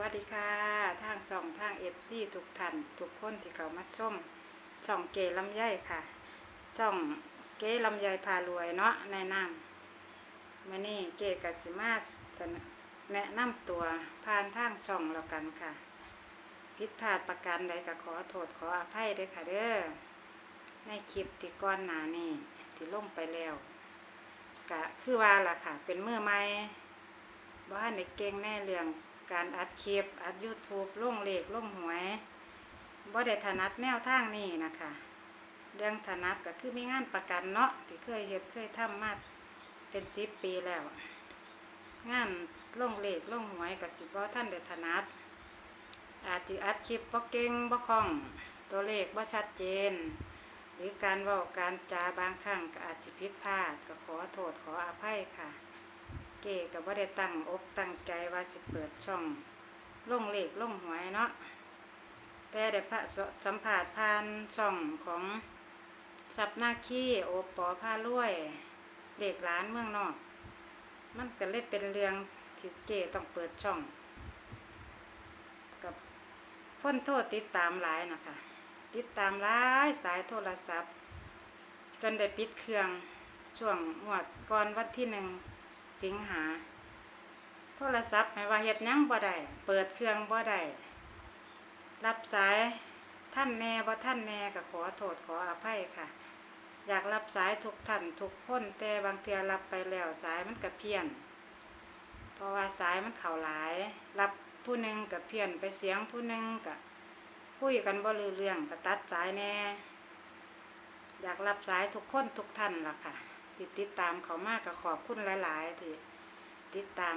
วัสดีค่ะ ทางสองทางเอฟซีทุกท่านทุกคนที่เขามาชมช่องเกลำไยค่ะช่องเกลำไยพารวยเนาะในนามมื่อนี้เกกัสิมาสนอแนะนำตัวผ่านทางช่องแล้วกันค่ะผิดพลาดประการใดก็ขอโทษขออภัยด้วยค่ะเด้อในคลิปที่ก้อนหนานี่ที่ลงไปแล้วก็คือว่าล่ะค่ะ เป็นเมื่อใหม่บ้านในเก่งแน่เรื่อง การอัดคลิปอัด YouTube ลงเลขล่งหวยบ่ได้ถนัดแนวทางนี้นะคะเรื่องถนัดก็คือมีงานประกันเนาะที่เคยเฮ็ดเคยทำมาเป็นสิบปีแล้ว งานล่งเลขล่งหวยกับสิบบ่ท่านได้ถนัดอาจสิอัดคลิปบ่เก่งบ่คล่องตัวเลขบ่ชัดเจน หรือการว้าการจาบางครั้งก็อาจสิผิดพลาดก็ขอโทษขออภัยค่ะ เก๋ก็บ่ได้ตั้งอกตั้งใจว่าสิเปิดช่องล่งเลขล่งหวยเนาะแต่ได้พระสัมผัสผ่านช่องของสับหน้าขี้โอปอผ้ารวยเลขร้านเมืองนอก มันก็เลยเป็นเรื่องที่เกต้องเปิดช่อง กับคนโทษติดตามหลายนะคะติดตามหลายสายโทรศัพท์ จนได้ปิดเครื่องช่วงงวดก่อนวันที่หนึ่ง สิงหา โทรศัพท์ไม่ว่าเฮ็ดยังบ่ได้เปิดเครื่องบ่ได้รับสายท่านแน่บ่ท่านแน่ก็ขอโทษขออภัยค่ะ อยากรับสายทุกท่านทุกคนแต่บางเทื่อรับไปแล้วสายมันก็เพี้ยน เพราะว่าสายมันเข้าหลาย รับผู้หนึ่งก็เพี้ยนไปเสียงผู้หนึ่งก็คุยกันบ่รู้เรื่องก็ตัดสายแน่ อยากรับสายทุกคนทุกท่านล่ะค่ะ ติดติดตามเขามากก็ขอบคุณหลาย ๆ ที่ติดตาม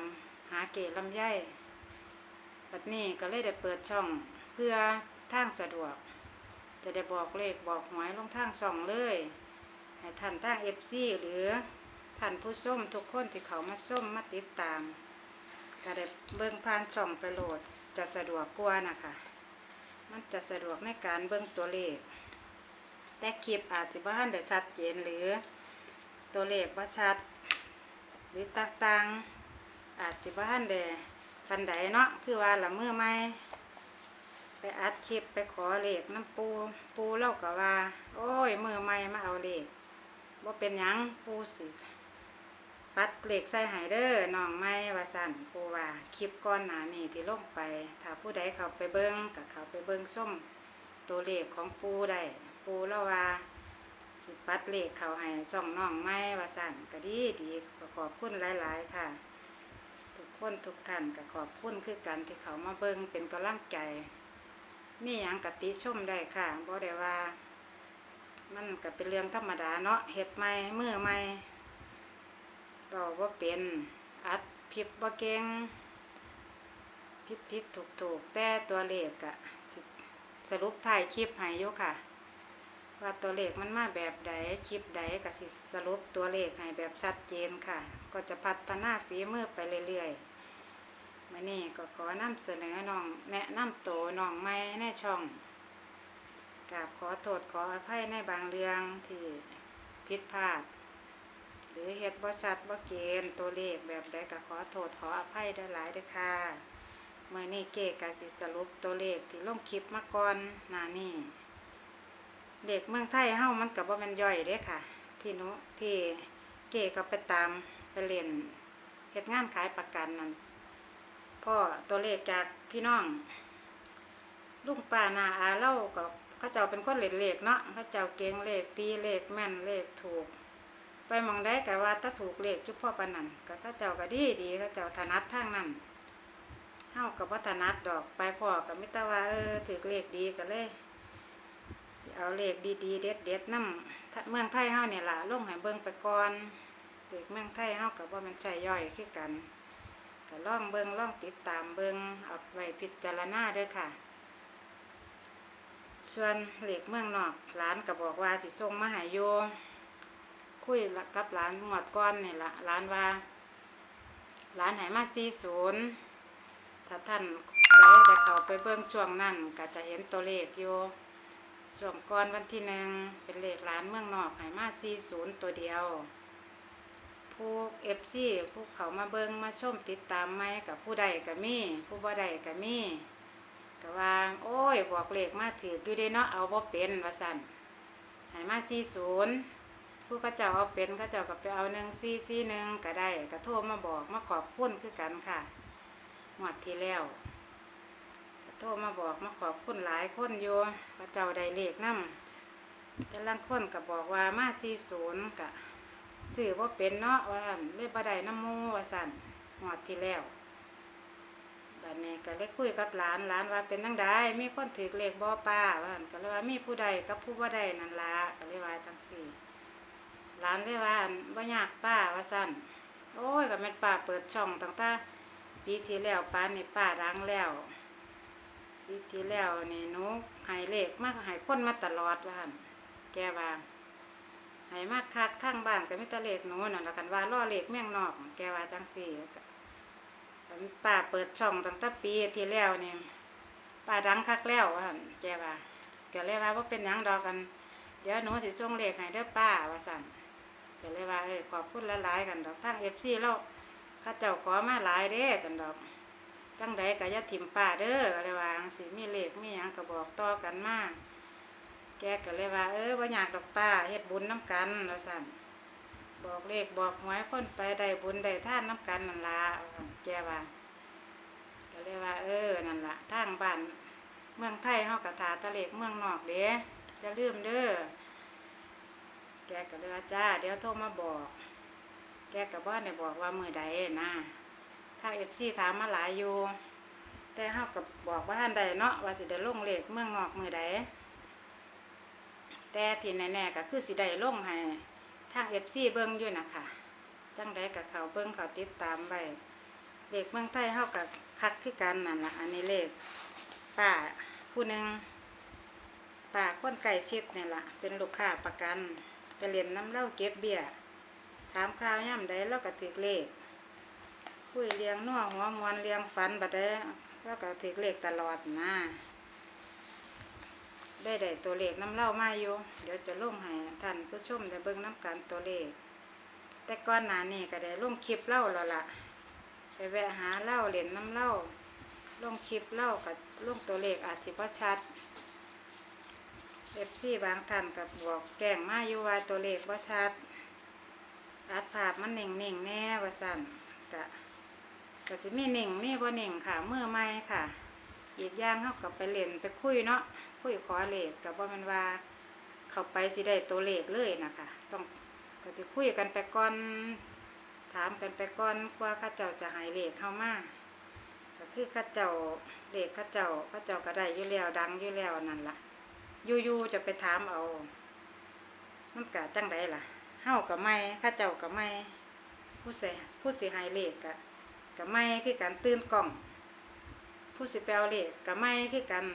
หาเกลำไยบัดนี้ก็เลยได้เปิดช่องเพื่อทางสะดวก จะได้บอกเลขบอกหวยลงทางช่องเลยให้ท่านทางเอฟซีหรือท่านผู้ส้มทุกคนที่เขามาส้มมาติดตามก็ได้เบิ่งผ่านช่องไปโหลดจะสะดวกกว่านะคะมันจะสะดวกในการเบิ่งตัวเลข แต่คลิปอาจจะบ้านได้ชัดเจนหรือ ตัวเลขว่าชัด หรือต่างๆ อาจสิบ้านเดปันไดเนาะคือว่าละมือไม่ไปอัดคลิปไปขอเลขน้ำปูปูเล่าก็ว่า โอ้ยมือไม่มาเอาเลขว่าเป็นยังปูสิปัดเลขใส่หายเด้อน้องไม่วาสั่นปูว่าคลิปก้อนหนานี่ที่ลงไป ถ้าผู้ใดเขาไปเบิ้งกับเขาไปเบิ้งส้มตัวเลขของปูได้ปูเล่าว่า สิปัดเลขเขาให้ช่องน้องไม้ว่าสั่นก็ดีดีก็ขอบคุณหลาย ๆ ค่ะ ทุกคนทุกท่านก็ขอบคุณคือกันที่เขามาเบิ่งเป็นกำลังใจมีหยังกติชมได้ค่ะบ่ได้ว่า มันก็เป็นเรื่องธรรมดาเนาะเฮ็ดใหม่มือใหม่เราบ่าเป็นอัดผิดบ่เก่งผิดผิดถูกถูกแต่ตัวเลขอะสรุปถ่ายคลิปให้ยู่ค่ะ ว่าตัวเลขมันมาแบบใดคลิปใดก็สิสรุปตัวเลขให้แบบชัดเจนค่ะ ก็จะพัฒนาฝีมือไปเรื่อยๆมานี่ก็ขอนำเสนอน้องแนะนำตัวน้องใหม่ในช่องกราบขอโทษขออภัยในบางเรื่องที่ผิดพลาด หรือเฮ็ดบ่ชัดบ่เกณฑ์ตัวเลขแบบใดก็ขอโทษขออภัยได้หลายด้อค่ะเมื่อนี้เก๋ก็สิสรุปตัวเลขที่ลงคลิปมาก่อนหน้านี้ เด็กเมืองไทยเฮ้ามันกับว่ามันย่อยเด้ค่ะ ที่หนุที่เก๋ก็ไปตามไปเรียนเฮ็ดงานขายประกันนั่นพ่อตัวเลขจากพี่น้องลุงป้านาอาเล่ากับเขาเจ้าเป็นคนเล่นเลขเนาะเขาเจ้าเก่งเลขตีเลขแม่นเลขถูก ไปมองได้กะว่าถ้าถูกเลขจุดพ่อปนนันก็เขาเจ้าก็ดีดีเขาเจ้าถนัดทางนั้นเฮ้ากับว่าถนัดดอกไปพ่อกับมิตรว่าเออถือเลขดีก็เลย เอาเลขดีๆ เด็ดๆน้ำถ้าเมืองไทยเฮาเนี่ยล่ะลงให้เบิ่งไปก่อนเด็กเมืองไทยเฮากับว่ามันใช่ย่อยคือกันก็ล่องเบิ่งล่องติดตามเบิ่งเอาไว้พิจารณาเด้อค่ะ ส่วนเหล็กเมืองนอกร้านก็บอกว่าสิส่งมาห้อยู่คุยกับร้านหมวดก้อนนี่ละร้านว่าร้านให้มา40ถ้าท่านได้ได้เข้าไปเบิ่งช่วงนั้นก็จะเห็นตัวเลขอยู่ ช่วงก่อนวันที่หนึ่งเป็นเลขร้านเมืองนอกหายมา40ตัวเดียว ผู้เอฟซีผู้เขามาเบิงมาชมติดตามไหมกับผู้ใดก็มีผู้บ่ใดก็มีก็ว่า โอ้ย บอกเลขมาถืออยู่เด้เนาะเอาบ่เป็นว่าสั่นให้มา40ผู้เขาเจ้าเอาเป็นเขาเจ้าก็ไปเอา1441ก็ได้ก็โทรมาบอกมาขอบคุณคือกันค่ะงวดที่แล้ว โทรมาบอกมาขอบคุณหลายคนอยู่เขาเจ้าได้เลขนำแต่ลางคนก็บบอกว่ามา40ก็ซื้อบ่าเป็นเนาะว่านเลยบ่ไดน้ำมูว่าซั่นงวดที่แล้วบัดนี้ก็เลยคุยกับหลานหลานว่าเป็นจังไดมีคนถือเลขบ่ป้าว่าหั่นก็เลยว่ามีผู้ใดกับผู้บ่ใดนั่นละก็เลยว่าจังซี่หลานเลยว่าอั่นบ่ยากป้าว่าซั่นโอ้ยก็แม่นป้าเปิดช่องตั้งแต่ปีที่แล้วป้านนี่ป้าดังแล้ว ปีที่แล้วนี่หนูให้เลขมากให้คนมาตลอดว่าหั่นแกว่าให้มากคักทางบ้านก็มีแต่เลขหนูนั่นล่ะคันว่าล่อเลขเมี่ยงนอก แกว่าจังซี่ป้าเปิดช่องตั้งแต่ปีที่แล้วนี่ป้าดังคักแล้วว่าหั่นแกว่าก็เลยว่าว่าเป็นหยังดอกกัน เดี๋ยวหนูสิส่งเลขให้เด้อป้าว่าสั่นก็เลยว่าเอ้ยขอบคุณหลายๆกันดอกทางเอฟซีเราข้าเจ้าขอมาหลายเด้กันดอก จังใดก็อย่าถิ่มป้าเด้อก็เลยว่าจังสิมีเลขมีหยังก็บอกต่อกันมาก แกก็เลยว่า เออบ่าอยากดอกป้าเฮ็ดบุญน้ำกันว่าสั่นบอกเลขบอกหวยคนไปได้บุญได้ท่านน้ำกันนั่นละแกว่าก็เลยว่า เออนั่นละทางบ้านเมืองไทยเฮากะถาตะเลกเมืองนอกเด้จะลืมเด้อแกก็เลยว่าจ้า เดี๋ยวโทรมาบอก แกกับบ้านเนี่ยบอกว่ามือใดนะ ถ้าเอฟซีถามมาหลายอยู่แต่เฮากับบอกว่าท่านใดเนาะว่าสิได้ลงเลขเมืองนอกมือใดแต่ที่แน่ๆก็คือสิได้ลงให้ทางเอฟซีเบิ้งอยู่นะคะจังใดกับเขาเบิ้งเขาติดตามไว้เลขเมืองไทยเฮากับคักคือกันนั่นละอันนี้เลขป้าผู้หนึ่งป้าคนไก่ชิดเนี่ยละเป็นลูกค้าประกันไปเรียนน้ำเหล้าเก็บเบี้ยถามข่าวย่ำใดแล้วก็ถือเลข คุยเลี้ยงนัวหัวมวนเลี้ยงฝันบัดได้แล้วก็ถือเลขตลอดนะได้ได้ตัวเลขน้ำเล้ามาอยู่เดี๋ยวจะลงให้ท่านผู้ชมได้เบิ่งน้ำกันตัวเลข แต่ก่อนหน้านี้ก็ได้ลงคลิปเล่าแล้วล่ะไปแวะหาเล้าเหรียญน้ำเล้าลงคลิปเล้ากับลงตัวเลขอาจสิบ่ชัดเอฟซีบางท่านกับบอกแกล้งมาอยู่ว่าตัวเลขบ่ชัดอัดภาพมันเน่งเน่งแน่ว่าสั่นกะ กะสิมีเน่งมีบ่เน่งค่ะมือไม้ค่ะ อีกอย่างเขากับไปเล่นไปคุยเนาะคุยขอเลขกับว่ามันว่า เข้าไปสิได้ตัวเลขเลยนะคะต้องก็จะคุยกันไปก่อนถามกันไปก่อนว่าข้าเจ้าจะหายเลขเข้ามาก็คือข้าเจ้าเลขข้าเจ้าข้าเจ้าก็ได้อยู่แล้วดังอยู่แล้วนั่นล่ะยู่ๆจะไปถามเอามันกะจังไดล่ะเฮากับไม่ข้าเจ้ากับไม่ผู้เสียผู้เสียหายเลขกะ กับไม่คือการตื่นกล่อง ผู้สิไปเอาเลขกับไม่คือกัน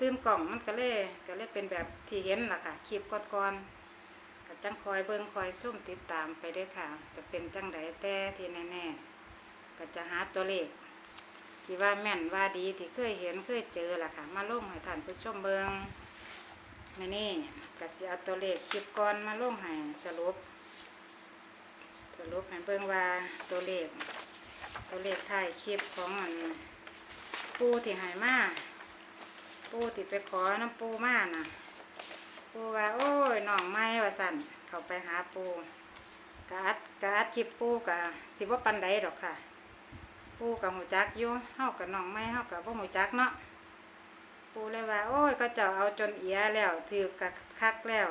ตื่นกล่องมันก็เลยก็เลยเป็นแบบที่เห็นล่ะค่ะคลิปก่อนๆก็จังคอยเบิ่งคอยซุ่มติดตามไปด้อค่ะ จะเป็นจังไดแต่ที่แน่ๆก็จะหาตัวเลขที่ว่าแม่นว่าดีที่เคยเห็นเคยเจอล่ะค่ะ มาลงให้ท่านผู้ชมเบิงในนี่ก็สิเอาตัวเลขคลิปก่อนมาลงให้สรุป สรุปให้เบิงว่าตัวเลข ตัวเลขท้ายคลิปของอันปูที่หายมาปูติดไปขอน้ำปูมาน่ะ ปูว่าโอ้ยน้องไม้ว่าสั่นเขาไปหาปูกะอัดกะอัดคลิปปูกะสิว่าปันใดดอกค่ะ ปูกับหูจักอยู่เฮากับน้องไม้เฮากับบ่หูจักเนาะปูเลยว่า โอ้ยก็จ้าเอาจนเอียแล้วถือกะคักแล้ว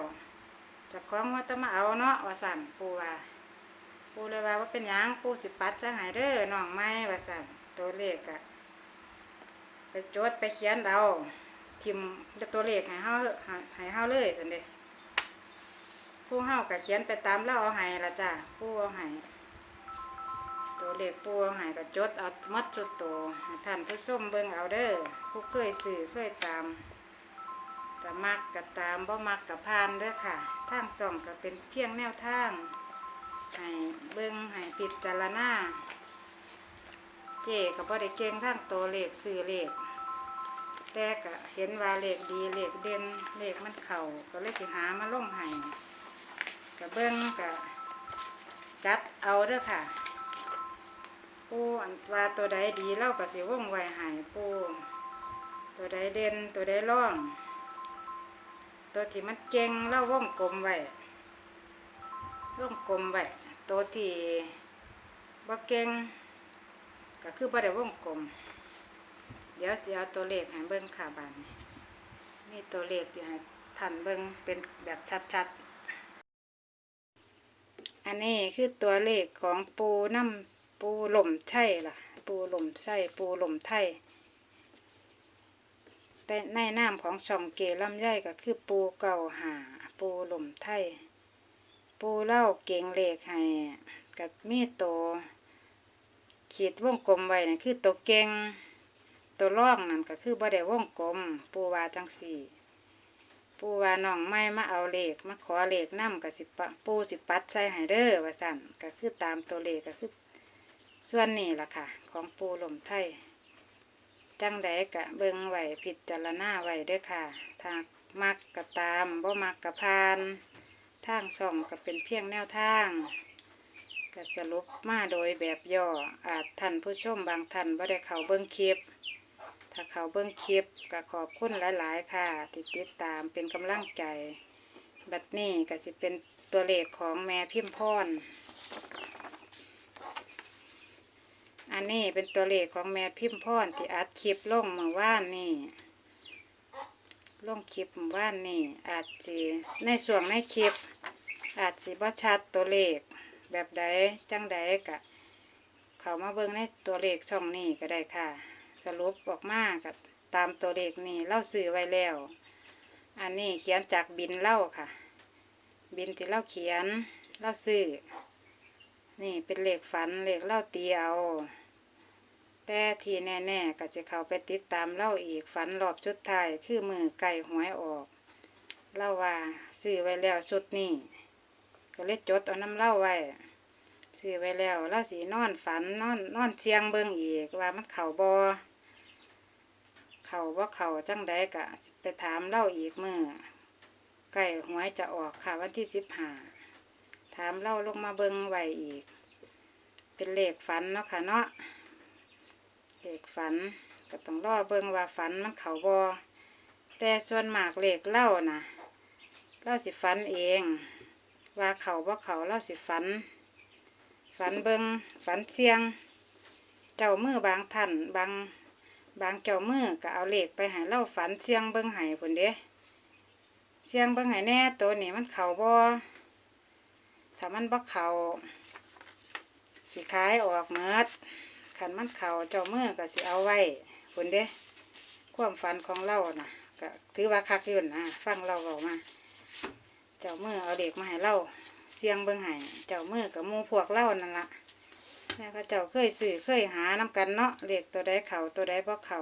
จะคล้องว่าจะมาเอาเนาะว่าสั่นปูว่า ปูเลยว่าว่าเป็นหยังปูสิปัดจะหายเด้อน้องไม้ว่าสั่นตัวเลขอะไปโจดไปเขียนเอาทิมตัวเลขให้เฮาห้ให้เฮาเลยสันเดผู้เฮาก็เขียนไปตามแล้วเอาให้ละจ้ะผู้เอาให้ตัวเลขผู้เอาให้ก็จดเอามัดจุดโตวท่านผู้ชมเบิ่งเอาเด้อผู้เคยสื่อเคยตามแต่มักก็ตามบ่มักก็ผ่านเด้อค่ะทางส่องก็เป็นเพียงแนวทาง ให้เบิ่งให้พิจารณาเจก็บ่ได้เก่งทางตัวเลขสื่อเลขแต่ก็เห็นว่าเลขดีเลขเด่นเลขมันเข่าก็เลยสิหามาล่งให้ก็เบิ้งก็จัดเอาเด้อค่ะ ปูอันว่าตัวใดดีเล่าก็สิวงไว้ให้ปูตัวใดเด่นตัวใดร่อง ตัวที่มันเก่งเล่าว่องกลมไว้ วงกลมไว้ตัวที่บ่เก่งก็คือบ่ได้วงกลม เดี๋ยวสิเอาตัวเลขให้เบิ่งค่ะบาดนี้มีตัวเลขสิให้ท่านเบิ่งเป็นแบบชัดๆ อันนี้คือตัวเลขของปูน้ำปูหล่มไช่ล่ะ ปูหล่มไช่ปูหล่มไทยแต่ในน้ำของช่องเกลำไยก็คือปูเก่าหาปูหล่มไทย ปูเล่าเก่งเลขให้กับมีตัวขีดวงกลมไว้นะคือตัวเก่งตัวร่องนั่นก็คือบ่ได้วงกลม ปูวาจังสี่ ปูวาน้องไม่มาเอาเลขมาขอเลขนํกับสิปปูสิปัดใส่ให้เด้อว่าสั่นก็คือตามตัวเลขก็คือ ส่วนนี้ล่ะค่ะ ของปูหล่มไทย จังใดกะเบิงไหวผิดจารณาไหวเด้อค่ะ ถ้ามักกะตามบ่มักกะพาน ทางช่องก็เป็นเพียงแนวทางก็สรุปมาโดยแบบย่ออาจท่านผู้ชมบางท่านบ่ได้เขาเบิ่งคลิป ถ้าเขาเบิ่งคลิปก็ขอบคุณหลาย ๆ ค่ะที่ติดตามเป็นกำลังใจ บัดนี้ก็สิเป็นตัวเลขของแม่พิมพ์พรอันนี้เป็นตัวเลขของแม่พิมพรที่อัดคลิปลงเมื่อวานนี่ ลงคลิปเมื่านนี่อาจสิในส่วนในคลิป อาจสิบ่ชัดตัวเลข แบบใดจังใดกะ เขามาเบิ่งในตัวเลขช่องนี้ก็ได้ค่ะ สรุปออกมากับตามตัวเลขนี่เล่าซื้อไว้แล้ว อันนี้เขียนจากบินเล่าค่ะ บินที่เล่าเขียนเล่าซื้อนี่เป็นเลขฝันเลขเล่าตีเอา แต่ที่แน่ๆก็จะเข้าไปติดตามเล่าอีกฝันรอบชุดไทายคือมือไก่หวยออก เล่าว่าซื้อไว้แล้วชุดนี้ก็เลยจดเอาน้ำเล่าไว้ซื้อไว้แล้วเราสีนอนฝันนอนนอนเชียงเบิ่งอีกว่ามันเข่าบอเข่าว่าเข่าจังใดกะไปถามเล่าอีกมือใกล้หวยจะออกค่ะวันที่สิบห้าถามเล่าลงมาเบิ่งไว้อีก เป็นเลขฝันเนาะค่ะเนาะ เลขฝันก็ต้องรอเบิ่งว่าฝันมันเข่าบอแต่ส่วนมากเลขเล่านะเล่าสิฝันเอง ว่าเขาว่าเขาเล่าสิฝัน ฝันเบิงฝันเสียง เจ้ามือบางท่านบางบางเจ้ามือก็เอาเลขไปให้เล่าฝันเสียงเบิงไห้ผนเด้เสียงเบิงไห้แน่ตัวนี้มันเข่าบ่ถ้ามันบ่เข่าสิขายออกเมิด ขันมันเข่าเจ้าเมื่อก็สิเอาไว้ผนเด้ความฝันของเล่าน่ะก็ถือว่าคักยุ่นนะฟังเราเบามา เจ้าเมื่อเอาเด็กมาให้เล่าเสียงเบิ่งไห้เจ้าเมื่อกับมูพวกเล่านั่นละแล้วก็เจ้าเคยสื่อเคยหาน้กันเนาะเลขตัวใดเข่าตัวใดบ่เข่า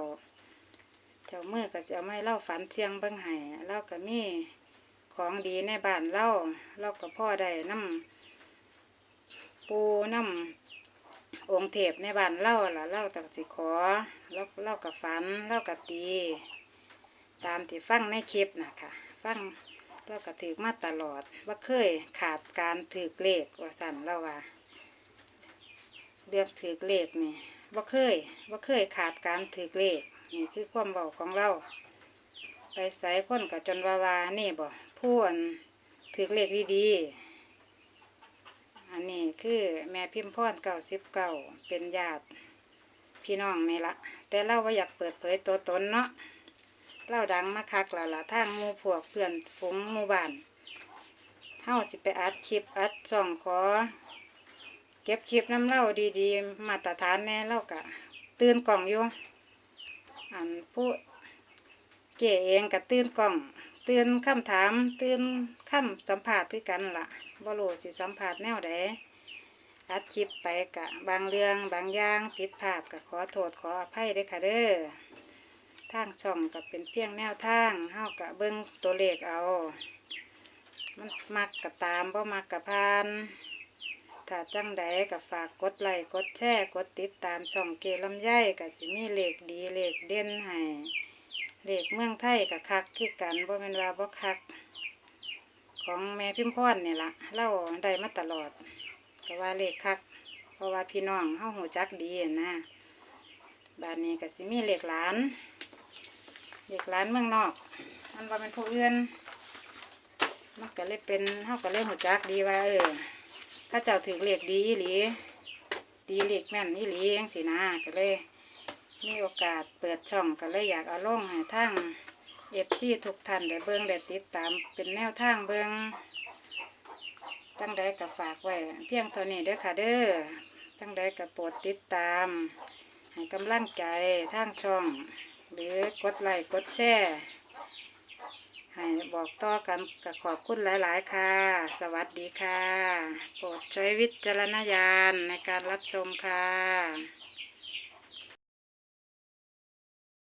เจ้าเมื่อก็สิเอาไม่เล่าฝันเสียงเบิ่งไห้เล่าก็มีของดีในบ้านเล่าเล่ากับพ่อได้น้ำปูน้ำ องค์เทพในบ้านเล่าล่ะเล่าตักสิขอเล่าเล่ากับฝันเล่ากับตี ตามที่ฟังในคลิปนะค่ะฟังเราก็ถือมาตลอดว่าเคยขาดการถือเลขว่าสั่นเราว่าเรื่องถือเลขนี่ว่าเคยว่าเคยขาดการถือเลขนี่คือความเบาของเรา ไปใส่คนกับจนวาวานี่บ่พูนถือเลขดีๆ อันนี้คือแม่พิมพ์พรเก่าสิบเก่าเป็นญาติพี่น้องนี่ละแต่เราว่าอยากเปิดเผยตัวตนเนาะเล่าดังมาคักแล้วล่ะทางมูพวกเพื่อนฝูงมูบ้านเฮาสิไปอัดคลิปอัดช่องขอ เก็บคลิปน้ำเล่าดีๆ มาตรฐานแน่เล่ากะ ตื่นกล่องอยู่อันผู้เก๋เองกะตื่นกล่อง ตื่นคำถาม ตื่นคำสัมผัสคือกันล่ะ บ่รู้สิสัมผัสแนวใดอัดคลิปไปกะบางเรื่องบางอย่างผิดพลาดกะขอโทษขออภัยเด้ค่ะเด้อทางช่องก็เป็นเพียงแนวทางเฮาก็เบิ่งตัวเลขเอา มันมักกับตามบ่มักกับพานถ้าจังใดก็ฝากกดไลค์กดแชร์กดติดตามช่องเกลำไยก็สิมีเลขดีเลขเด่นให้เลขเมืองไทยก็คักคือกันบ่แม่นว่าบ่คัก ของแม่พิมพ์พรนี่ละเล่าได้มาตลอดก็ว่าเลขคัก เพราะว่าพี่น้องเฮาหูจักดีนะบ้านนี้ก็สิมีเลขหลานเลขหลานเมืองนอกมันว่าเป็นผู้อื่นมันก็เลยเป็นเฮาก็เลยหูจักดีว่าเออข้าเจ้าถือเลขดีอีหลีดีเลขแม่นอีหลีจังสินะก็เลยมีโอกาสเปิดช่องก็เลยอยากเอาลงให้ทั้ง เอฟซีทุกท่านได้เบิ่งได้ติดตามเป็นแนวทางเบิ่งตั้งใดก็ฝากไว้เพียงเท่านี้เด้อค่ะเด้อตั้งใดก็โปรดติดตามให้กำลังใจทางช่อง หรือกดไลค์กดแชร์ให้บอกต่อกันก็ขอบคุณหลาย ๆ ค่ะ สวัสดีค่ะ โปรดใช้วิจารณญาณในการรับชมค่ะ